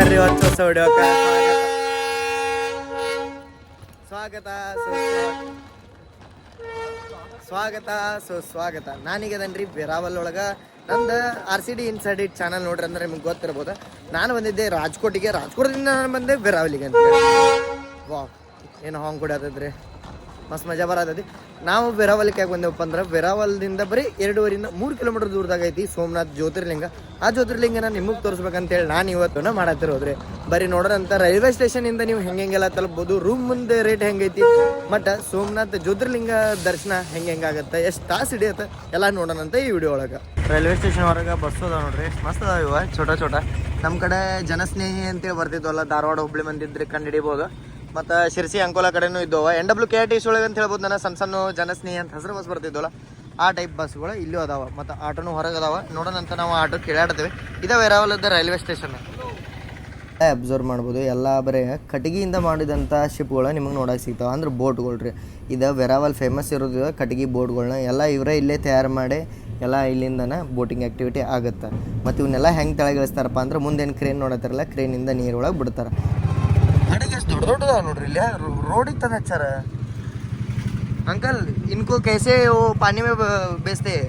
ನಮಸ್ಕಾರ ರೀ ಹೊತ್ತು ಹೊಸ ವಿಡಿಯೋಕ್ಕೆ ಸ್ವಾಗತ ಸ್ವಾಗತ ನಾನೀಗ ಅದನ್ರಿ ಬೆರಾವಲ್ ಒಳಗೆ ನಂದು R C D inside it channel ನೋಡ್ರಿ ಅಂದ್ರೆ ನಿಮ್ಗೆ ಗೊತ್ತಿರ್ಬೋದು. ನಾನು ಬಂದಿದ್ದೆ ರಾಜ್ಕೋಟಿಗೆ. ರಾಜ್ಕೋಟದಿಂದ ನಾನು ಬಂದೆ ಬೆರಾವಲಿಗೆ ಅಂತ ವಾ ಏನು ಹಾಂಗ್ ಕುಡಿಯತ್ತದ್ರಿ ಮಸ್ತ್ ಮಜಾ ಬರತೈತಿ. ನಾವು ಬೆರಾವಲ್ಗೆ ಯಾಕೆ ಬಂದೇವಪ್ಪ ಅಂದ್ರೆ ಬೆರಾವಲ್ದಿಂದ ಬರೀ ಎರಡೂವರಿಂದ ಮೂರು ಕಿಲೋಮೀಟರ್ ದೂರದಾಗ ಐತಿ ಸೋಮನಾಥ್ ಜ್ಯೋತಿರ್ಲಿಂಗ. ಆ ಜ್ಯೋತಿರ್ಲಿಂಗನ ನಿಮಗೆ ತೋರಿಸ್ಬೇಕಂತೇಳಿ ನಾನು ಇವತ್ತು ಮಾಡತ್ತಿರೋದ್ರಿ ಬರೀ ನೋಡ್ರಂತ ರೈಲ್ವೆ ಸ್ಟೇಷನಿಂದ ನೀವು ಹೆಂಗೆ ಹೆಂಗೆಲ್ಲ ತಲುಪ್ಬೋದು ರೂಮ್ ಮುಂದೆ ರೇಟ್ ಹೆಂಗೈತಿ ಮತ್ತು ಸೋಮನಾಥ್ ಜ್ಯೋತಿರ್ಲಿಂಗ ದರ್ಶನ ಹೆಂಗೆ ಹೆಂಗಾಗತ್ತೆ ಎಷ್ಟು ತಾಸು ಹಿಡಿಯತ್ತೆ, ಎಲ್ಲ ನೋಡೋಣಂತ ಈ ವಿಡಿಯೋ ಒಳಗೆ. ರೈಲ್ವೆ ಸ್ಟೇಷನ್ ಹೊರಗೆ ಬಸ್ ಅದಾವ ನೋಡ್ರಿ, ಮಸ್ತ್ ಅದಾವ ಇವ, ಛೋಟ ಛೋಟ. ನಮ್ಮ ಕಡೆ ಜನಸ್ನೇಹಿ ಅಂತೇಳಿ ಬರ್ತಿದ್ವಲ್ಲ, ಧಾರವಾಡ ಹುಬ್ಳಿ ಮಂದಿದ್ರೆ ಕಂಡು ಹಿಡಿಬೋದು. ಮತ್ತು ಶಿರ್ಸಿ, ಅಂಕೋಲ ಕಡೆನೂ ಇದ್ದವ? N W K R T C ಒಳಗೆ ಅಂತ ಹೇಳ್ಬೋದು ನಾನು ಸಣ್ಣ ಸಣ್ಣ ಜನಸ್ನೇಹಿ ಅಂತ ಹೆಸರು ಬಸ್ ಬರ್ತಿದ್ವಲ್ಲ ಆ ಟೈಪ್ ಬಸ್ಗಳು ಇಲ್ಲೂ ಅದಾವ. ಮತ್ತು ಆಟೋನು ಹೊರಗೆ ಅದಾವ. ನೋಡೋಣಂತ ನಾವು ಆಟೋ ಕೇಳಾಡ್ತೇವೆ ಇದಾವೆ ವೇರಾವಲದ ರೈಲ್ವೆ ಸ್ಟೇಷನ್. ಅಬ್ಸರ್ವ್ ಮಾಡ್ಬೋದು. ಎಲ್ಲ ಬರೀ ಕಟ್ಟಿಗೆಯಿಂದ ಮಾಡಿದಂಥ ಶಿಪ್ಗಳು ನಿಮಗೆ ನೋಡಕ್ಕೆ ಸಿಗ್ತಾವೆ. ಅಂದ್ರೆ ಬೋಟ್ಗಳು ರೀ. ಇದು ವೆರಾವಲ್ ಫೇಮಸ್ ಇರೋದು ಕಟ್ಟಿಗೆ ಬೋಟ್ಗಳನ್ನ ಎಲ್ಲ ಇವರೇ ಇಲ್ಲೇ ತಯಾರು ಮಾಡಿ ಎಲ್ಲ ಇಲ್ಲಿಂದನ ಬೋಟಿಂಗ್ ಆ್ಯಕ್ಟಿವಿಟಿ ಆಗುತ್ತೆ. ಮತ್ತು ಇವನ್ನೆಲ್ಲ ಹೆಂಗೆ ತೆಳಗಿಳಿಸ್ತಾರಪ್ಪ ಅಂದ್ರೆ ಮುಂದೇನು ಕ್ರೇನ್ ನೋಡತ್ತಾರಲ್ಲ ಕ್ರೇನಿಂದ ನೀರೊಳಗೆ ಬಿಡ್ತಾರೆ. ಅಡಿಗೆ ಎಷ್ಟು ದೊಡ್ಡ ದೊಡ್ಡದ ನೋಡ್ರಿ ಇಲ್ಲಿ ರೋಡಿಗೆ ತಂದು ಹಚ್ಚಾರ ಅಂಕಲ್ इनको कैसे वो पानी में ब- बेचते हैं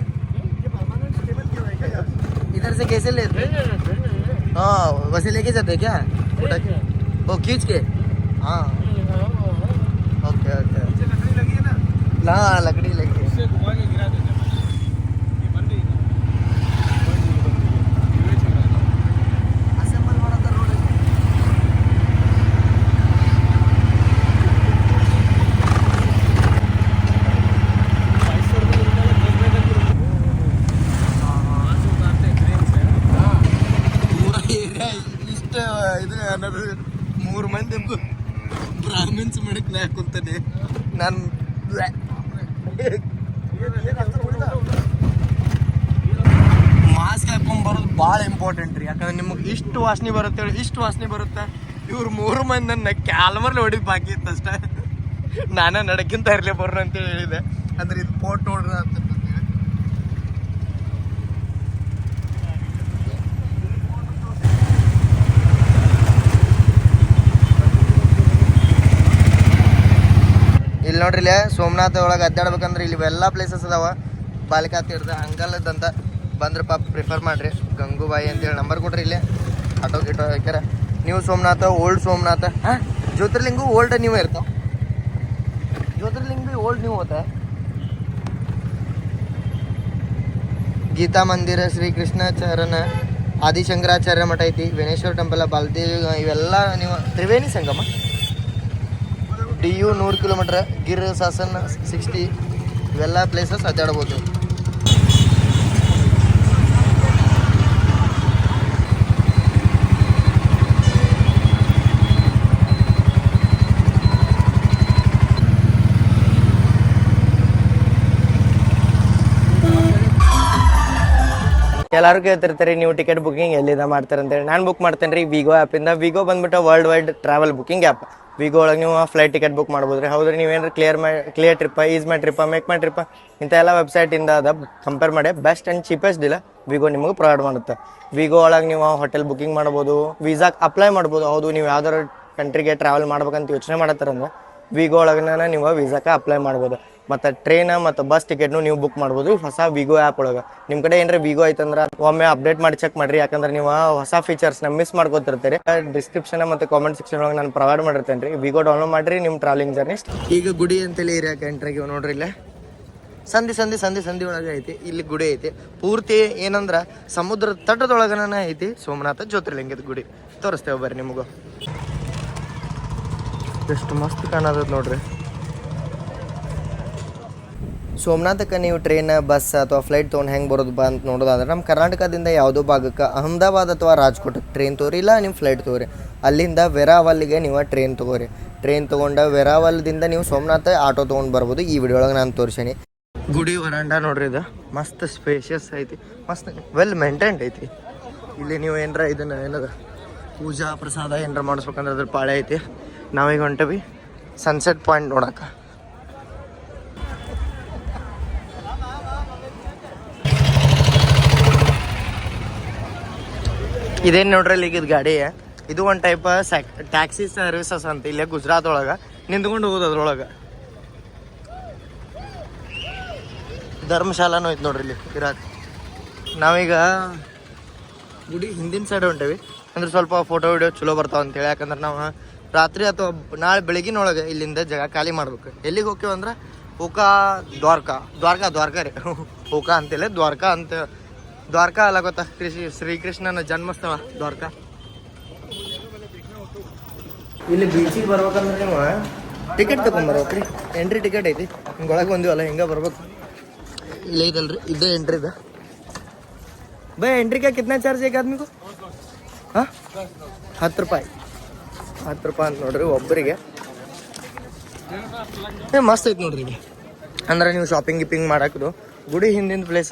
इधर से कैसे लेते हाँ वैसे लेके जाते हैं क्या उठा के? वो खींच के हाँ ओके ओके हाँ लकड़ी ಮಾಸ್ಕ್ ಹಾಕೊಂಡ್ ಬರೋದು ಭಾಳ ಇಂಪಾರ್ಟೆಂಟ್ ರೀ. ಯಾಕಂದ್ರೆ ನಿಮಗೆ ಇಷ್ಟು ವಾಸನೆ ಬರುತ್ತೆ ಹೇಳಿ, ಇಷ್ಟು ವಾಸನೆ ಬರುತ್ತೆ. ಇವ್ರು ಮೂರು ಮಂದಿ ನನ್ನ ಕ್ಯಾಲ್ಮರ್ಲಿ ಹೊಡಿ ಬಾಕಿ ಇತ್ತಷ್ಟ ನಾನೇ ನಡಕ್ಕಿಂತ ಇರ್ಲಿ ಬರ್ರಿ ಅಂತೇಳಿ ಹೇಳಿದೆ. ಅಂದ್ರೆ ಇದು ಫೋಟೋ ನೋಡ್ರಿ ಅಂತ ಇಲ್ಲಿ ನೋಡ್ರಿ ಇಲ್ಲೇ ಸೋಮನಾಥ ಒಳಗೆ ಅಡ್ಡಾಡ್ಬೇಕಂದ್ರೆ ಇಲ್ಲಿ ಎಲ್ಲ ಪ್ಲೇಸಸ್ ಅದಾವ. ಬಾಲಿಕಾ ತೀರ್ಥ ಹಂಗಲ್ಲದಂತ ಬಂದ್ರೆ ಪಾಪ ಪ್ರಿಫರ್ ಮಾಡ್ರಿ. ಗಂಗೂಬಾಯಿ ಅಂತೇಳಿ ನಂಬರ್ ಕೊಡ್ರಿ ಇಲ್ಲೇ. ಆಟೋ ಗಿಟೋ ಹಾಕ್ಯಾರ. ನೀವು ಸೋಮನಾಥ ಓಲ್ಡ್ ಸೋಮನಾಥ. ಹಾಂ? ಜ್ಯೋತಿರ್ಲಿಂಗು ಓಲ್ಡ್ ನ್ಯೂ ಇರ್ತಾವ. ಜ್ಯೋತಿರ್ಲಿಂಗ್ ಬಿ ಓಲ್ಡ್ ನೀವು ಹೋತ ಗೀತಾ ಮಂದಿರ ಶ್ರೀ ಕೃಷ್ಣಾಚಾರ್ಯನ ಆದಿಶಂಕರಾಚಾರ್ಯ ಮಠ ಐತಿ ವೇಣೇಶ್ವರ ಟೆಂಪಲ್ ಬಾಲದೇವಿ, ಇವೆಲ್ಲ ನೀವು, ತ್ರಿವೇಣಿ ಸಂಗಮ. ಡಿ ಯು ನೂರು ಕಿಲೋಮೀಟ್ರ್, ಗಿರ್, ಸಾಸನ್, ಸಿಕ್ಸ್ಟಿ, ಇವೆಲ್ಲ ಪ್ಲೇಸಸ್ ಅಡ್ಡಾಡ್ಬೋದು. ಎಲ್ಲರೂ ಕೇಳ್ತಿರ್ತಾರೆ ನೀವು ಟಿಕೆಟ್ ಬುಕಿಂಗ್ ಎಲ್ಲಿಂದ ಮಾಡ್ತಾರೆ ಅಂತೇಳಿ ನಾನು ಬುಕ್ ಮಾಡ್ತೇನೆ ರೀ ವಿಗೋ ಆ್ಯಪಿಂದ ವಿಗೋ ಬಂದ್ಬಿಟ್ಟು world wide travel booking app Wego ಒಳಗೆ ನೀವು ಫ್ಲೈಟ್ ಟಿಕೆಟ್ ಬುಕ್ ಮಾಡ್ಬೋದು ರೀ ಹೌದ್ರಿ, ನೀವೇನಾರು clear my Cleartrip EaseMyTrip MakeMyTrip ಇಂಥ ಎಲ್ಲ ವೆಬ್ಸೈಟಿಂದ ಅದ ಕಂಪೇರ್ ಮಾಡಿ. ಬೆಸ್ಟ್ ಆ್ಯಂಡ್ ಚೀಪೆಸ್ಟ್ ಇಲ್ಲ ವಿಗೋ ನಿಮಗೆ ಪ್ರೊವೈಡ್ ಮಾಡುತ್ತೆ. ವಿಗೋ ಒಳಗೆ ನೀವು ಹೋಟೆಲ್ ಬುಕಿಂಗ್ ಮಾಡ್ಬೋದು ವೀಸಾಗೆ ಅಪ್ಲೈ ಮಾಡ್ಬೋದು. ಹೌದು, ನೀವು ಯಾವ್ದಾರು ಕಂಟ್ರಿಗೆ ಟ್ರಾವೆಲ್ ಮಾಡ್ಬೇಕಂತ ಯೋಚನೆ ಮಾಡತ್ತಾರಂದ್ರೆ ವಿಗೋ ಒಳಗನ ನೀವು ವೀಸಾಕ್ಕೆ ಅಪ್ಲೈ ಮಾಡ್ಬೋದು. ಮತ್ತು ಟ್ರೈನ ಮತ್ತು ಬಸ್ ಟಿಕೆಟ್ನು ನೀವು ಬುಕ್ ಮಾಡ್ಬೋದು. ಹೊಸ ವಿಗೋ ಆ್ಯಪ್ ಒಳಗೆ. ನಿಮ್ಮ ಕಡೆ ಏನಾರ ವಿಗೋ ಐತಂದ್ರೆ ಒಮ್ಮೆ ಅಪ್ಡೇಟ್ ಮಾಡಿ ಚೆಕ್ ಮಾಡಿರಿ. ಯಾಕಂದ್ರೆ ನೀವು ಹೊಸ ಫೀಚರ್ಸ್ನ ಮಿಸ್ ಮಾಡ್ಕೊತಿರ್ತೀರಿ. ಡಿಸ್ಕ್ರಿಪ್ಷನ್ ಮತ್ತು ಕಾಮೆಂಟ್ ಸೆಕ್ಷನ್ ಒಳಗೆ ನಾನು ಪ್ರೊವೈಡ್ ಮಾಡಿರ್ತೇನೆ ರೀ. ವಿಗೋ ಡೌನ್ಲೋಡ್ ಮಾಡಿರಿ ನಿಮ್ಮ ಟ್ರಾವೆಲಿಂಗ್ ಜರ್ನಿ ಈಗ ಗುಡಿ ಅಂತೇಳಿ ಏರಿಯಾಕೆ ಎಂಟ್ರಾಗಿ ನೋಡ್ರಿ ಇಲ್ಲೇ. ಸಂಧಿ ಸಂಧಿ ಸಂಧಿ ಸಂಧಿ ಒಳಗೆ ಐತಿ. ಇಲ್ಲಿ ಗುಡಿ ಐತಿ. ಪೂರ್ತಿ ಏನಂದ್ರ ಸಮುದ್ರ ತಟದೊಳಗನ ಐತಿ. ಸೋಮನಾಥ ಜ್ಯೋತಿರ್ಲಿಂಗದ ಗುಡಿ. ತೋರಿಸ್ತೇವೆ ಬರ್ರಿ ನಿಮಗೂ. ಎಷ್ಟು ಮಸ್ತ್ ಕಾಣತದ ನೋಡ್ರಿ. ಸೋಮನಾಥಕ್ಕೆ ನೀವು ಟ್ರೈನ್ ಬಸ್ ಅಥವಾ ಫ್ಲೈಟ್ ತೊಗೊಂಡು ಹೆಂಗೆ ಬರೋದು ಬಾ ಅಂತ ನೋಡೋದಾದ್ರೆ ನಮ್ಮ ಕರ್ನಾಟಕದಿಂದ ಯಾವುದೋ ಭಾಗಕ್ಕೆ ಅಹಮದಾಬಾದ್ ಅಥವಾ ರಾಜ್ಕೋಟಕ್ಕೆ ಟ್ರೈನ್ ತೊಗೊರಿ ಇಲ್ಲ ನಿಮ್ಮ ಫ್ಲೈಟ್ ತೊಗೊರಿ. ಅಲ್ಲಿಂದ ವೆರಾವಲ್ಗೆ ನೀವು ಟ್ರೈನ್ ತೊಗೋರಿ. ಟ್ರೈನ್ ತೊಗೊಂಡು ವೆರಾವಲ್ದಿಂದ ನೀವು ಸೋಮನಾಥ ಆಟೋ ತೊಗೊಂಡು ಬರ್ಬೋದು. ಈ ವಿಡಿಯೋ ಒಳಗೆ ನಾನು ತೋರಿಸೀನಿ. ಗುಡಿ ವರಾಂಡ ನೋಡ್ರಿ ಇದು. ಮಸ್ತ್ ಸ್ಪೇಷಿಯಸ್ ಐತಿ. ಮಸ್ತ್ ವೆಲ್ ಮೇಂಟೈನ್ಡ್ ಐತಿ. ಇಲ್ಲಿ ನೀವು ಏನರ ಇದನ್ನ ಏನದ ಪೂಜಾ ಪ್ರಸಾದ ಏನರ ಮಾಡಿಸ್ಬೇಕಂದ್ರೆ ಅದ್ರ ಪಾಳೆ ಐತಿ. ನಾವೀಗ ಹೊಂಟವಿ ಸನ್ಸೆಟ್ ಪಾಯಿಂಟ್ ನೋಡಕ್ಕೆ ಇದೇನು ನೋಡ್ರಿ ಇಲ್ಲಿ ಇದು ಗಾಡಿ? ಇದು ಒಂದು ಟೈಪ್ ಟ್ಯಾಕ್ಸಿ ಸರ್ವಿಸಸ್ ಅಂತ, ಇಲ್ಲೇ ಗುಜರಾತ್ ಒಳಗೆ ನಿಂತ್ಕೊಂಡು ಹೋಗೋದು ಅದ್ರೊಳಗೆ. ಧರ್ಮಶಾಲಾನು ಐತೆ ನೋಡ್ರಿ ಇಲ್ಲಿ, ಇರಾಕ್. ನಾವೀಗ ಗುಡಿ ಹಿಂದಿನ ಸೈಡ್ ಹೊಂಟೇವಿ. ಅಂದ್ರೆ ಸ್ವಲ್ಪ ಫೋಟೋ ವಿಡಿಯೋ ಚಲೋ ಬರ್ತಾವ ಅಂತೇಳಿ ಯಾಕಂದ್ರೆ ನಾವು ರಾತ್ರಿ ಅಥವಾ ನಾಳೆ ಬೆಳಗಿನೊಳಗೆ ಇಲ್ಲಿಂದ ಜಾಗ ಖಾಲಿ ಮಾಡ್ಬೇಕು. ಎಲ್ಲಿಗೆ ಹೋಗ್ತೇವೆ ಅಂದ್ರೆ ಓಕಾ ದ್ವಾರಕಾ. ದ್ವಾರಕಾ ದ್ವಾರಕಾ ರೀ. ಓಕಾ ಅಂತೇಳಿ ದ್ವಾರಕಾ ಅಂತ. ದ್ವಾರಕಾ ಅಲ್ಲ ಗೊತ್ತಾ? ಕೃಷಿ ಶ್ರೀಕೃಷ್ಣನ ಜನ್ಮಸ್ಥಳ ದ್ವಾರಕಾ. ಇಲ್ಲಿ ಬೀಚಿಗೆ ಬರ್ಬೇಕಂದ್ರೆ ನೀವು ಟಿಕೆಟ್ ರೀ. ಎಂಟ್ರಿ ಟಿಕೆಟ್ ಐತಿ. ಹಿಂಗೊಳಗೆ ಬಂದಿವಲ್ಲ ಹಿಂಗೆ ಬರ್ಬೇಕು. ಇಲ್ಲ ಐತಲ್ರಿ ಇದೇ ಎಂಟ್ರಿ ಇದೆ. ಬೈ ಎಂಟ್ರಿ ಕಿತ್ನ ಚಾರ್ಜ್ ಈಗ ಆದ್ಮಿಗೂ ಹಾಂ? ಹತ್ತು ರೂಪಾಯಿ. ಹತ್ತು ರೂಪಾಯಿ ಅಂತ ನೋಡ್ರಿ, ಒಬ್ಬರಿಗೆ. ಏ, ಮಸ್ತ್ ಐತಿ ನೋಡ್ರಿ ಇಲ್ಲಿ. ಅಂದ್ರೆ ನೀವು ಶಾಪಿಂಗ್ ಗಿಪಿಂಗ್ ಮಾಡಾಕದು. ಗುಡಿ ಹಿಂದಿನ ಪ್ಲೇಸ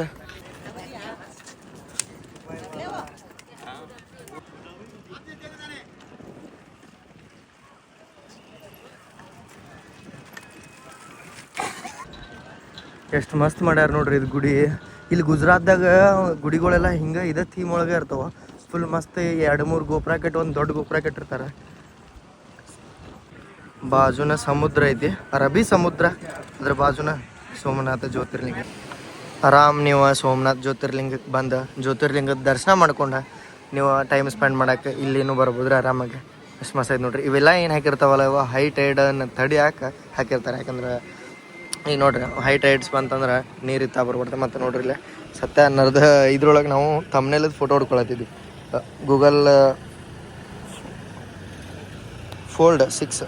ಎಷ್ಟು ಮಸ್ತ್ ಮಾಡ್ಯಾರ ನೋಡ್ರಿ ಇದು ಗುಡಿ. ಇಲ್ಲಿ ಗುಜರಾತ್ದಾಗ ಗುಡಿಗಳೆಲ್ಲ ಹಿಂಗೆ ಇದೇ ಥೀಮ್ ಒಳಗೆ ಇರ್ತಾವ. ಫುಲ್ ಮಸ್ತ್ ಎರಡು ಮೂರು ಗೋಪುರ ಕೆಟ್ಟು ಒಂದು ದೊಡ್ಡ ಗೋಪುರ ಕೆಟ್ಟಿರ್ತಾರೆ ಬಾಜುನ ಸಮುದ್ರ ಐತಿ. ಅರಬ್ಬಿ ಸಮುದ್ರ ಅದ್ರ ಬಾಜುನ ಸೋಮನಾಥ ಜ್ಯೋತಿರ್ಲಿಂಗ. ಆರಾಮ್ ನೀವು ಸೋಮನಾಥ ಜ್ಯೋತಿರ್ಲಿಂಗಕ್ಕೆ ಬಂದು ಜ್ಯೋತಿರ್ಲಿಂಗದ ದರ್ಶನ ಮಾಡ್ಕೊಂಡ ನೀವು ಟೈಮ್ ಸ್ಪೆಂಡ್ ಮಾಡಕ್ಕೆ ಇಲ್ಲಿನೂ ಬರ್ಬೋದ್ರಿ ಆರಾಮಾಗಿ. ಅಷ್ಟು ಮಸ್ತ್ ನೋಡ್ರಿ. ಇವೆಲ್ಲ ಏನು ಹಾಕಿರ್ತಾವಲ್ಲ ಇವ? ಹೈ ಟೈಡನ್ನು ತಡಿಯಾಕ ಹಾಕಿರ್ತಾರೆ. ಯಾಕಂದ್ರೆ ಈಗ ನೋಡ್ರಿ ಹೈ ಟೈಡ್ಸ್ ಬಂತಂದ್ರೆ ನೀರು ಇತ್ತ ಬರ್ಬಿಡ್ತೆ ಮತ್ತು ನೋಡ್ರಿ ಇಲ್ಲೇ ಸತ್ಯ ಅನ್ನೋದು ಇದ್ರೊಳಗೆ ನಾವು ತಮ್ಮನೇಲದ ಫೋಟೋ ಹೊಡ್ಕೊಳತ್ತಿದ್ವಿ. ಗೂಗಲ್ ಫೋಲ್ಡ್ ಸಿಕ್ಸ್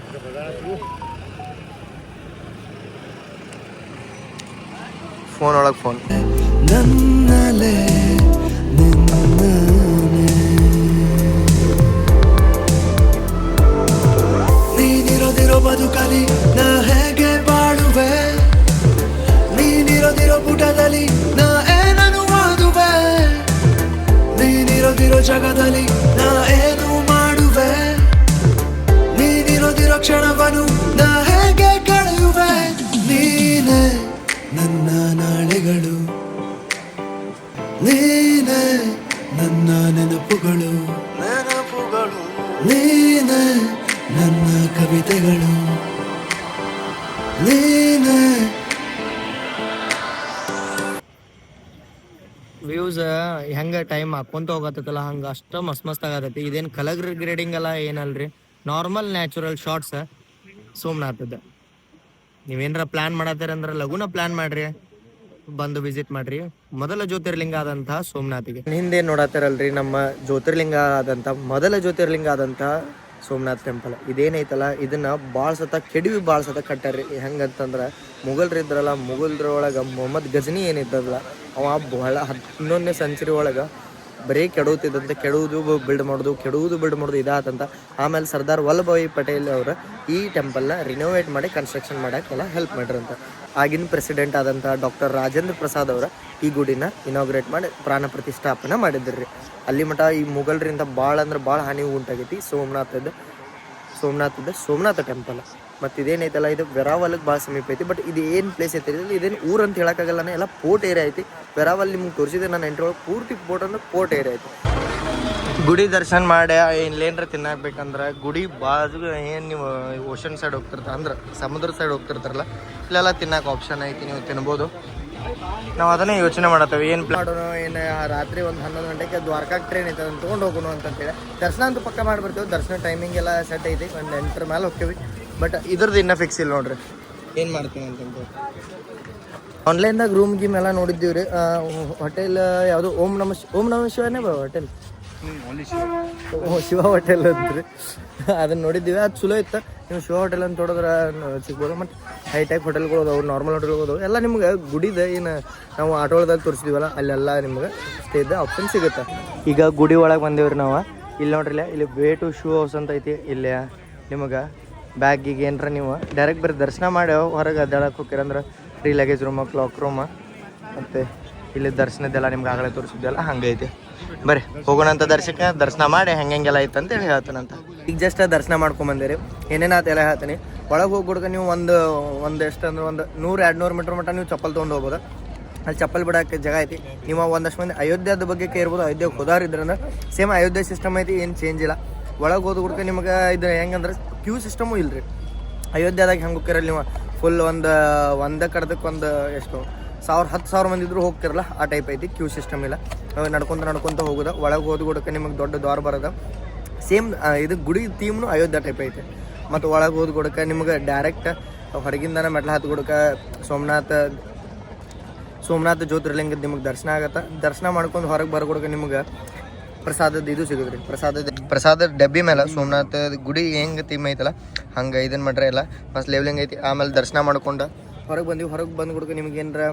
ಫೋನ್ ಒಳಗೆ ಫೋನ್ ನೀನಿರೋದಿರೋ ಬದುಕಲಿ ನಾ ಹೇಗೆ ಬಾಳುವೆ? ನೀನಿರೋದಿರೋ ಪುಟದಲ್ಲಿ ನಾ ಏನನು ಓದುವೆ? ನೀನಿರೋದಿರೋ ಜಗದಲ್ಲಿ ನಾ ಏನು ಕ್ಷಣವನ್ನು ನಾ ಹೇಗೆ ಕಳೆಯುವೆ? ನೀನೆ ನನ್ನ ನಾಳೆಗಳು. ನೀನೆ ನನ್ನ ನೆನಪುಗಳು. ನೆನಪುಗಳು. ನೀನೆ ನನ್ನ ಕವಿತೆಗಳು. ನೀನೆ ವ್ಯೂಸ್ ಹೆಂಗೆ ಟೈಮ್ ಹಾಕೊಂತ ಹೋಗತ್ತಲ್ಲ ಹಂಗೆ ಅಷ್ಟು ಮಸ್ತ್ ಮಸ್ತ್ ಆಗತೈತಿ ಇದೇನು ಕಲರ್ ಗ್ರೇಡಿಂಗ್ ಅಲ್ಲ ಏನಲ್ರಿ? ನಾರ್ಮಲ್ ನ್ಯಾಚುರಲ್ ಶಾರ್ಟ್ಸ್ ಸೋಮನಾಥದ ನೀವೇನಾರ ಪ್ಲಾನ್ ಮಾಡತ್ತೀರ ಅಂದ್ರೆ ಲಘುನ ಪ್ಲಾನ್ ಮಾಡ್ರಿ. ಬಂದು ವಿಸಿಟ್ ಮಾಡ್ರಿ. ಮೊದಲ ಜ್ಯೋತಿರ್ಲಿಂಗ ಆದಂತಹ ಸೋಮನಾಥಿಗೆ. ಹಿಂದೆ ನೋಡತ್ತಾರಲ್ರಿ ನಮ್ಮ ಜ್ಯೋತಿರ್ಲಿಂಗ ಆದಂತ ಮೊದಲ ಜ್ಯೋತಿರ್ಲಿಂಗ ಆದಂತಹ ಸೋಮನಾಥ್ ಟೆಂಪಲ್ ಇದೇನೈತಲ್ಲ, ಇದನ್ನ ಭಾಳ ಸತ ಕೆಡವಿ ಭಾಳ ಸತ ಕಟ್ಟಾರ್ರಿ. ಹೆಂಗಂತಂದ್ರ ಮುಗಲ್ರು ಇದ್ರಲ್ಲ ಮುಗಲ್ರ ಒಳಗ ಮೊಹಮ್ಮದ್ ಗಜನಿ ಏನಿದ್ದಲ್ಲ ಅವ ಬಹಳ ಹನ್ನೊಂದನೇ ಸೆಂಚುರಿ ಒಳಗ ಬರೀ ಕೆಡುತ್ತಿದ್ದಂತೆ ಕೆಡುವುದು ಬಿಲ್ಡ್ ಮಾಡೋದು ಕೆಡುವುದು ಬಿಲ್ಡ್ ಮಾಡೋದು ಇದಾತಂತ ಆಮೇಲೆ ಸರ್ದಾರ್ ವಲ್ಲಭಾಯಿ ಪಟೇಲ್ ಅವರು ಈ ಟೆಂಪಲ್ನ ರಿನೋವೇಟ್ ಮಾಡಿ ಕನ್ಸ್ಟ್ರಕ್ಷನ್ ಮಾಡೋಕ್ಕೆಲ್ಲ ಹೆಲ್ಪ್ ಮಾಡಿರಂತ ಆಗಿನ ಪ್ರೆಸಿಡೆಂಟ್ ಆದಂಥ ಡಾಕ್ಟರ್ ರಾಜೇಂದ್ರ ಪ್ರಸಾದ್ ಅವರ ಈ ಗುಡಿನ ಇನಾಗ್ರೇಟ್ ಮಾಡಿ ಪ್ರಾಣ ಪ್ರತಿಷ್ಠಾಪನೆ ಮಾಡಿದ್ರಿ. ಅಲ್ಲಿ ಮಠ ಈ ಮುಗಲ್ರಿಂದ ಭಾಳ ಅಂದ್ರೆ ಭಾಳ ಹಾನಿ ಉಂಟಾಗೈತಿ. ಸೋಮನಾಥದ ಸೋಮನಾಥದ, ಸೋಮನಾಥ ಟೆಂಪಲ್ ಮತ್ತು ಇದೇನೈತಲ್ಲ ಇದು ವೆರಾವಲ್ಗೆ ಭಾಳ ಸಮೀಪ ಐತಿ ಬಟ್ ಇದು ಏನು ಪ್ಲೇಸ್ ಐತಿ ಇದು ಇದೇನು ಊರು ಅಂತ ಹೇಳೋಕ್ಕಾಗಲ್ಲ ಎಲ್ಲ ಪೋರ್ಟ್ ಏರಿಯಾ ಐತಿ. ವೆರಾವಲ್ ನಿಮ್ಗೆ ತೋರಿಸಿದೆ ನಾನು ಎಂಟ್ರೊಳಗೆ ಪೂರ್ತಿ ಪೋರ್ಟ್ ಅಂದ್ರೆ ಪೋರ್ಟ್ ಏರಿಯಾ ಐತಿ. ಗುಡಿ ದರ್ಶನ ಮಾಡಿ ಏನ್ರ ತಿನ್ನಾಕ್ಬೇಕಂದ್ರೆ ಗುಡಿ ಬಾಜು ಏನು ನೀವು ಓಷನ್ ಸೈಡ್ ಹೋಗ್ತಿರ್ತಾರ ಅಂದ್ರೆ ಸಮುದ್ರ ಸೈಡ್ ಹೋಗ್ತಿರ್ತಾರಲ್ಲ ಇಲ್ಲೆಲ್ಲ ತಿನ್ನಕ್ಕೆ ಆಪ್ಷನ್ ಐತಿ ನೀವು ತಿನ್ಬೋದು. ನಾವು ಅದನ್ನೇ ಯೋಚನೆ ಮಾಡತ್ತೇವೆ ಏನು ಮಾಡೋಣ ಏನು ರಾತ್ರಿ ಒಂದು ಹನ್ನೊಂದು ಗಂಟೆಗೆ ದ್ವಾರಕಾಕ್ಕೆ ಟ್ರೈನ್ ಐತೆ ಅದನ್ನು ತೊಗೊಂಡು ಹೋಗೋಣ ಅಂತಂತೇಳಿ ದರ್ಶನ ಅಂತೂ ಪಕ್ಕ ಮಾಡಿಬಿಡ್ತೀವಿ ದರ್ಶನ ಟೈಮಿಂಗ್ ಎಲ್ಲ ಸೆಟ್ ಐತಿ ಒಂದು ಎಂಟರ ಮೇಲೆ ಹೋಗ್ತೀವಿ. ಬಟ್ ಇದ್ರದ್ದು ಇನ್ನೂ ಫಿಕ್ಸ್ ಇಲ್ಲ ನೋಡ್ರಿ. ಏನು ಮಾಡ್ತೀನಿ ಅಂತಂದು ಆನ್ಲೈನ್ದಾಗ ರೂಮ್ ಗೀಮ್ ಎಲ್ಲ ನೋಡಿದ್ದೀವಿ ರೀ. ಹೋಟೆಲ್ ಯಾವುದು? ಓಂ ನಮ ಓಂ ನಮ ಶಿವನೇ ಬಾ ಹೋಟೆಲ್ ಓ ಶಿವ ಹೋಟೆಲ್ ಅಂತ್ರಿ ಅದನ್ನ ನೋಡಿದ್ದೀವಿ. ಅದು ಚಲೋ ಇತ್ತು. ನೀವು ಶಿವ ಹೋಟೆಲ್ ಅಂತ ನೋಡಿದ್ರೆ ಸಿಗ್ಬೋದು. ಮತ್ತು ಹೈ ಟೈಪ್ ಹೋಟೆಲ್ಗಳು ಅದಾವು ನಾರ್ಮಲ್ ಹೋಟೆಲ್ಗಳು ಅದಾವೆ. ಎಲ್ಲ ನಿಮ್ಗೆ ಗುಡಿದ ಏನು ನಾವು ಆಟೋಳದಾಗ ತೋರಿಸಿದೀವಲ್ಲ ಅಲ್ಲೆಲ್ಲ ನಿಮ್ಗೆ ಇದ್ದ ಆಪ್ಷನ್ ಸಿಗುತ್ತೆ? ಈಗ ಗುಡಿ ಒಳಗೆ ಬಂದೇವ್ರಿ ನಾವು. ಇಲ್ಲಿ ನೋಡ್ರಿ ಇಲ್ಲಿ ವೇ ಟು ಶೂ ಹೌಸ್ ಅಂತ ಐತಿ. ಇಲ್ಲಿ ನಿಮಗೆ ಬ್ಯಾಗಿಗೆ ಏನರ ನೀವು ಡೈರೆಕ್ಟ್ ಬರೀ ದರ್ಶನ ಮಾಡಿ ಹೊರಗೆ ಅಡ್ಡಾಡಕ್ಕೆ ಹೋಗಿರಂದ್ರೆ free luggage room cloak room ಮತ್ತು ಇಲ್ಲಿ ದರ್ಶನದ್ದೆಲ್ಲ ನಿಮ್ಗೆ ಆಗಲೇ ತೋರಿಸಿದ್ದೆಲ್ಲ ಹಂಗೈತಿ. ಬರೀ ಹೋಗೋಣ ಅಂತ ದರ್ಶಕ ದರ್ಶನ ಮಾಡಿ ಹೆಂಗೆಲ್ಲ ಐತೆ ಅಂತೇಳಿ ಹೇಳ್ತಾನಂತ ಈಗ ಜಸ್ಟ್ ದರ್ಶನ ಮಾಡ್ಕೊಂಬಂದಿರಿ ಏನೇನಾತ ಎಲ್ಲ ಹೇಳ್ತೀನಿ. ಒಳಗೆ ಹೋಗ್ಬಿಡ್ಕ ನೀವು ಒಂದು ಒಂದು ಎಷ್ಟು ಅಂದ್ರೆ ಒಂದು ನೂರು, ಎರಡು ನೂರು ಮೀಟ್ರ್ ಮಟ್ಟ ನೀವು ಚಪ್ಪಲ್ ತೊಗೊಂಡು ಹೋಗ್ಬೋದು. ಅಲ್ಲಿ ಚಪ್ಪಲ್ ಬಿಡೋಕ್ಕೆ ಜಾಗ ಐತಿ. ನೀವು ಒಂದಷ್ಟು ಮಂದಿ ಅಯೋಧ್ಯದ ಬಗ್ಗೆ ಕೇರ್ಬೋದು ಅಯೋಧ್ಯೆಗೆ ಹೋದಾರಿದ್ರಂದ್ರೆ ಸೇಮ್ ಅಯೋಧ್ಯೆ ಸಿಸ್ಟಮ್ ಐತಿ, ಏನು ಚೇಂಜ್ ಇಲ್ಲ. ಒಳಗೆ ಹೋದ ಗುಡ್ಕ ನಿಮಗೆ ಇದು ಹೆಂಗಂದ್ರೆ ಕ್ಯೂ ಸಿಸ್ಟಮು ಇಲ್ಲ ರೀ ಅಯೋಧ್ಯದಾಗ ಹೆಂಗೆ ಹೋಗ್ತಿರಲ್ಲ ನೀವು? ಫುಲ್ ಒಂದು, ಒಂದ ಕಡ್ದಕ್ಕೆ ಒಂದು ಎಷ್ಟು? ಸಾವಿರ, ಹತ್ತು ಸಾವಿರ ಮಂದಿ ಇದ್ರು ಹೋಗ್ತಿರಲ್ಲ, ಆ ಟೈಪ್ ಐತಿ ಕ್ಯೂ ಸಿಸ್ಟಮ್ ಇಲ್ಲ. ನಡ್ಕೊಂತ ನಡ್ಕೊಂತ ಹೋಗೋದು. ಒಳಗೆ ಹೋದ ಗುಡಕ್ಕೆ ನಿಮಗೆ ದೊಡ್ಡ ದ್ವಾರ ಬರೋದು. ಸೇಮ್ ಇದು ಗುಡಿ ಥೀಮ್ನು ಅಯೋಧ್ಯ ಟೈಪ್ ಐತೆ. ಮತ್ತು ಒಳಗೆ ಹೋದ ಗುಡಕ್ಕೆ ನಿಮಗೆ ಡೈರೆಕ್ಟ್ ಹೊರಗಿಂದನೇ ಮೆಟ್ಲ ಹತ್ತು ಗುಡಕ್ಕೆ ಸೋಮನಾಥ ಸೋಮನಾಥ ಜ್ಯೋತಿರ್ಲಿಂಗದ ನಿಮಗೆ ದರ್ಶನ ಆಗತ್ತೆ. ದರ್ಶನ ಮಾಡ್ಕೊಂಡು ಹೊರಗೆ ಬರ್ಕೊಡಕ್ಕೆ ನಿಮ್ಗೆ ಪ್ರಸಾದದ ಇದು ಸಿಗುತ್ತೆ ರೀ ಪ್ರಸಾದದ ಪ್ರಸಾದ ಡಬ್ಬಿ ಮೇಲೆ ಸೋಮನಾಥ ಗುಡಿ ಹೆಂಗೆ ತಿಮ್ ಐತಲ್ಲ ಹಂಗೆ ಇದನ್ನ ಮಾಡ್ರೆ ಎಲ್ಲ ಮಸ್ತ್ ಲೆವೆಲಿಂಗ್ ಐತಿ. ಆಮೇಲೆ ದರ್ಶನ ಮಾಡ್ಕೊಂಡು ಹೊರಗೆ ಬಂದಿವಿ. ಹೊರಗೆ ಬಂದು ಗುಡ್ಕ ನಿಮ್ಗೆ ಏನರ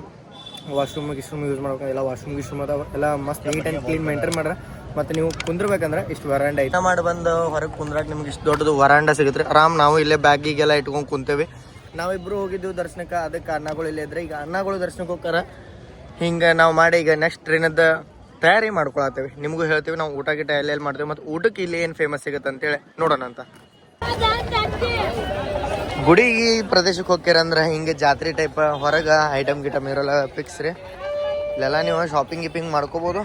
ವಾಶ್ರೂಮ್ ಗಿಶ್ರೂಮ್ ಯೂಸ್ ಮಾಡ್ಬೇಕು? ಎಲ್ಲ ವಾಶ್ರೂಮ್ ಗಿಶ್ರೂಮ್ ಅದಾವ. ಎಲ್ಲ ಮಸ್ತ್ ನೀಟ್ ಆ್ಯಂಡ್ ಕ್ಲೀನ್ ಮೇಂಟೈನ್ ಮಾಡ್ರೆ. ಮತ್ತು ನೀವು ಕುಂದ್ರಬೇಕಂದ್ರೆ ಇಷ್ಟು ವರಾಂಡ ಐತೆ. ಮಾಡಿ ಬಂದು ಹೊರಗೆ ಕುಂದ್ರಾಕ್ ನಿಮ್ಗೆ ಇಷ್ಟು ದೊಡ್ಡದು ವರಾಂಡ ಸಿಗುತ್ತೆ ಆರಾಮ್ ನಾವು ಇಲ್ಲೇ ಬ್ಯಾಗಿಗೆಲ್ಲ ಇಟ್ಕೊಂಡು ಕುಂತೇವೆ. ನಾವಿಬ್ಬರು ಹೋಗಿದ್ದೆವು ದರ್ಶನಕ್ಕೆ. ಅದಕ್ಕೆ ಅನ್ನಗಳು ಇಲ್ಲೇ ಇದ್ರೆ ಈಗ ಅನ್ನಗಳು ದರ್ಶನಕ್ಕೆ ಹೋಗ್ತಾರ ಹಿಂಗೆ ನಾವು ಮಾಡಿ ಈಗ ನೆಕ್ಸ್ಟ್ ಟ್ರೈನದ ತಯಾರಿ ಮಾಡ್ಕೊಳತ್ತೇವೆ. ನಿಮಗೂ ಹೇಳ್ತೀವಿ, ನಾವು ಊಟ ಗಿಟ ಎಲ್ಲೆಲ್ಲಿ ಮಾಡ್ತೇವೆ, ಮತ್ತು ಊಟಕ್ಕೆ ಇಲ್ಲಿ ಏನು ಫೇಮಸ್ ಸಿಗುತ್ತೆ ಅಂತೇಳಿ ನೋಡೋಣ ಅಂತ. ಗುಡಿ ಈ ಪ್ರದೇಶಕ್ಕೆ ಹೋಗ್ತೀರಂದ್ರೆ ಹಿಂಗೆ ಜಾತ್ರೆ ಟೈಪ್ ಹೊರಗೆ ಐಟಮ್ ಗಿಟಮ್ ಇರೋಲ್ಲ ಫಿಕ್ಸ್ ರೀ. ಇಲ್ಲೆಲ್ಲ ನೀವು ಶಾಪಿಂಗ್ ಗಿಪಿಂಗ್ ಮಾಡ್ಕೋಬೋದು.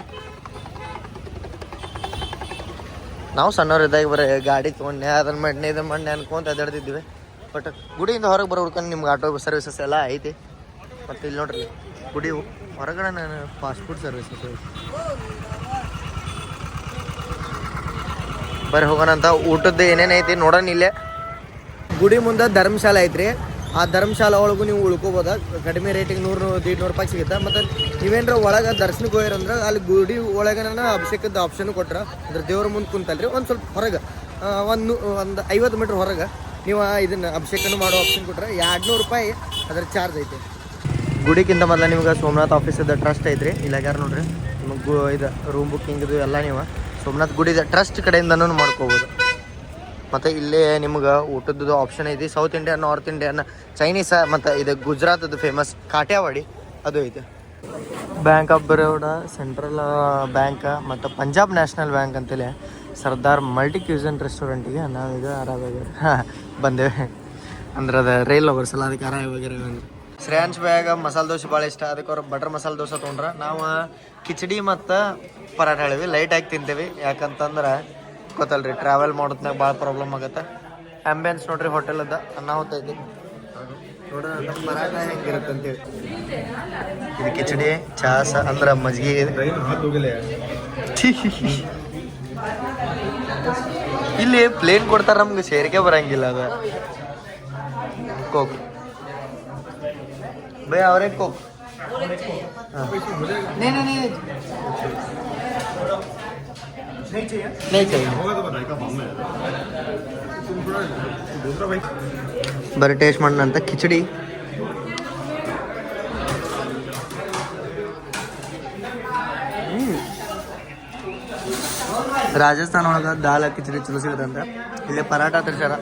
ನಾವು ಸಣ್ಣವ್ರು ಇದ್ದಾಗ ಬರೀ ಗಾಡಿ ತೊಗೊಂಡೆ ಅದನ್ನ ಮಣ್ಣೆ ಇದನ್ನ ಮಣ್ಣೆ ಅನ್ಕೊಂತ ಅದಾಡ್ತಿದ್ವಿ ಬಟ್ ಗುಡಿಯಿಂದ ಹೊರಗೆ ಬರೋ ನಿಮ್ಗೆ ಆಟೋ ಸರ್ವಿಸಸ್ ಎಲ್ಲ ಐತಿ. ಮತ್ತು ಇಲ್ಲಿ ನೋಡ್ರಿ ಗುಡಿ ಹೊರಗಡೆ ನಾನು ಫಾಸ್ಟ್ ಫುಡ್ ಸರ್ವಿಸಸ್ ಬರೀ ಹೋಗೋಣ ಅಂತ. ಊಟದ್ದು ಏನೇನು ಐತಿ ನೋಡೋಣ ಇಲ್ಲೇ. ಗುಡಿ ಮುಂದೆ ಧರ್ಮಶಾಲೆ ಐತ್ರಿ. ಆ ಧರ್ಮಶಾಲೆ ಒಳಗೂ ನೀವು ಉಳ್ಕೋಬೋದ? ಕಡಿಮೆ ರೇಟಿಗೆ ನೂರು ದೀಡ್ ನೂರು ರೂಪಾಯಿ ಸಿಗುತ್ತೆ. ಮತ್ತು ನೀವೇನ್ರ ಒಳಗೆ ದರ್ಶನಕ್ಕೆ ಹೋಗಿರಂದ್ರೆ ಅಲ್ಲಿ ಗುಡಿ ಒಳಗೆ ಅಭಿಷೇಕದ ಆಪ್ಷನ್ ಕೊಟ್ರ ಅಂದ್ರೆ ದೇವ್ರ ಮುಂದೆ ಕುಂತಲ್ರಿ. ಒಂದು ಸ್ವಲ್ಪ ಹೊರಗೆ. ಒಂದು ಒಂದು ಐವತ್ತು ಮೀಟ್ರ್ ಹೊರಗೆ ನೀವು ಇದನ್ನು ಅಭಿಷೇಕನೂ ಮಾಡೋ ಆಪ್ಷನ್ ಕೊಟ್ರೆ ಎರಡು ನೂರು ರೂಪಾಯಿ ಅದ್ರ ಚಾರ್ಜ್ ಐತಿ. ಗುಡಿಗಿಂತ ಮೊದಲ ನಿಮ್ಗೆ ಸೋಮನಾಥ್ ಆಫೀಸದ ಟ್ರಸ್ಟ್ ಐತ್ರಿ. ಇಲ್ಲ ಯಾರು ನೋಡ್ರಿ. ನಿಮಗೆ ಇದು ರೂಮ್ ಬುಕ್ಕಿಂಗ್ ಇದು ಎಲ್ಲ ನೀವು. ಸೋಮನಾಥ್ ಗುಡಿದ ಟ್ರಸ್ಟ್ ಕಡೆಯಿಂದನೂ ಮಾಡ್ಕೋಬೋದು. ಮತ್ತು ಇಲ್ಲೇ ನಿಮ್ಗೆ ಊಟದ್ದು ಆಪ್ಷನ್ ಐತಿ. South Indian north Indian Chinese ಮತ್ತು ಇದು ಗುಜರಾತದ್ದು ಫೇಮಸ್ ಕಾಟ್ಯಾವಾಡಿ. ಅದು ಐತೆ. Bank of Baroda central bank ಮತ್ತು ಪಂಜಾಬ್ ನ್ಯಾಷನಲ್ ಬ್ಯಾಂಕ್ ಅಂತೇಳಿ ಸರ್ದಾರ್ ಮಲ್ಟಿ ಕ್ಯೂಸನ್ ರೆಸ್ಟೋರೆಂಟಿಗೆ ನಾವೀಗ ಆರಾಮಾಗಿ ಬಂದೇವೆ ಅಂದ್ರೆ ಅದು ರೈಲ್ ಬರ್ಸಲ್ಲ ಅದಕ್ಕೆ ಆರಾಮಾಗಿರ ಶ್ರೇಯಾಂಶ್ ಬ್ಯಾಗ, ಮಸಾಲೆ ದೋಸೆ ಭಾಳ ಇಷ್ಟ. ಅದಕ್ಕೆ ಅವ್ರು ಬಟರ್ ಮಸಾಲೆ ದೋಸೆ ತೊಗೊಂಡ್ರೆ. ನಾವು ಕಿಚಡಿ ಮತ್ತು ಪರಾಟ ಹೇಳಿವಿ ಲೈಟ್ ಆಗಿ ತಿಂತೀವಿ. ಯಾಕಂತಂದ್ರೆ ಗೊತ್ತಲ್ರಿ ಟ್ರಾವೆಲ್ ಮಾಡೋದ್ನಾಗ ಭಾಳ ಪ್ರಾಬ್ಲಮ್ ಆಗುತ್ತೆ. ಆಂಬಿಯನ್ಸ್ ನೋಡ್ರಿ ಹೋಟೆಲ್ ಅದ. ಅನ್ನ ಹೋಗ್ತಾ ಅಂತೇಳಿ ಇದು ಕಿಚಡಿ, ಚಾಸ, ಅಂದ್ರ ಮಜ್ಜಿಗೆ ಇಲ್ಲಿ ಪ್ಲೇನ್ ಕೊಡ್ತಾರ ನಮ್ಗೆ, ಸೇರಿಕೆ ಬರಂಗಿಲ್ಲ ಅದ. ಕೋಕ್ ಭಯ ಅವರೇ ಕೋಕ್ नहीं नहीं नहीं नहीं चाहिए ಬರೀ ಟೇಸ್ಟ್ ಮಾಡೋಣ ಅಂತ ಕಿಚಡಿ ಹ್ಮ್. ರಾಜಸ್ಥಾನ ಒಳಗೆ ದಾಲ್ ಕಿಚಡಿ ಚಲೋ ಸಿಗುತ್ತೆ ಅಂತ ಇಲ್ಲಿ ಪರಾಟ ತಿರ್ಸಾರ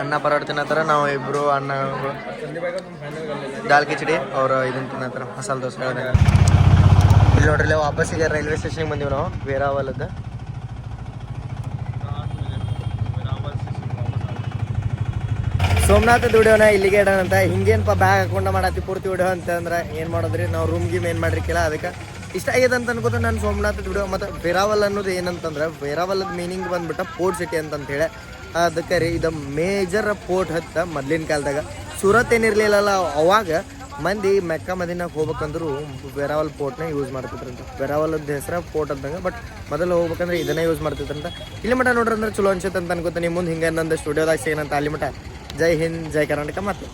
ಅನ್ನ ಪರೋಟ ತಿನ್ನತ್ತಾರ ನಾವು ಇಬ್ರು ಅನ್ನ ದಾಲ್ ಕಿಚಡಿ ಅವ್ರು ಇದನ್ನ ತಿನ್ನತ್ತಾರ ಮಸಾಲೆ ದೋಸೆ. ಇಲ್ಲಿ ನೋಡ್ರಿ, ಇಲ್ಲಿ ವಾಪಸ್ ಈಗ ರೈಲ್ವೆ ಸ್ಟೇಷನ್ಗೆ ಬಂದೀವಿ ನಾವು, ವೇರಾವಲದ. ಸೋಮನಾಥ ವಿಡಿಯೋನ ಇಲ್ಲಿಗೆ ಇಡೋಣ ಅಂತ, ಹಿಂಗೇನಪ್ಪ ಬ್ಯಾಗ್ ಹಾಕೊಂಡ ಮಾಡತ್ತಿ, ಪೂರ್ತಿ ವಿಡಿಯೋ ಅಂತಂದ್ರೆ ಏನು ಮಾಡೋದ್ರಿ? ನಾವು ರೂಮ್ ಗೀಮ್ ಏನು ಮಾಡಿರ್ಕಿಲ್ಲ, ಅದಕ್ಕೆ ಇಷ್ಟ ಆಗಿದೆ ಅಂತ ಅನ್ಕೋತ ನಾನು ಸೋಮನಾಥ ದುಡಿಯೋ ಮತ್ತು ವೇರಾವಲ್ ಅನ್ನೋದು ಏನಂತಂದ್ರೆ, ವೇರಾವಲದ ಮೀನಿಂಗ್ ಬಂದ್ಬಿಟ್ಟು ಪೋರ್ಟ್ ಸಿಟಿ ಅಂತಂತೇಳಿ. ಅದಕ್ಕೆ ರೀ ಇದು ಮೇಜರ್ ಪೋರ್ಟ್ ಹತ್ತ ಮೊದ್ಲಿನ ಕಾಲದಾಗ. ಸೂರತ್ ಏನಿರ್ಲಿಲ್ಲಲ್ಲ, ಅವಾಗ ಮಂದಿ ಮೆಕ್ಕ ಮದಿನಾಗ ಹೋಗ್ಬೇಕಂದ್ರು ವೆರಾವಲ್ ಪೋರ್ಟ್ನ ಯೂಸ್ ಮಾಡ್ತಿದ್ರಂತ. ವೆರಾವಲದ ಹೆಸರ ಪೋರ್ಟ್ ಅಂದಂಗ ಬಟ್ ಮೊದಲು ಹೋಗ್ಬೇಕಂದ್ರೆ ಇದನ್ನೇ ಯೂಸ್ ಮಾಡ್ತಿದ್ರಂತ. ಇಲ್ಲಿ ಮಠ ನೋಡ್ರಿ ಅಂದ್ರೆ ಚಲೋ ಅನ್ಸುತ್ತೆ ಅಂತ ಅನ್ಕೋತೀನಿ. ಮುಂದೆ ಹಿಂಗೆ ನಂದು ಸ್ಟುಡಿಯೋದಾಗ ಸೇನಂತ ಅಲ್ಲಿ ಮಠ. ಜೈ ಹಿಂದ್, ಜೈ ಕರ್ನಾಟಕ ಮತ್ತೆ.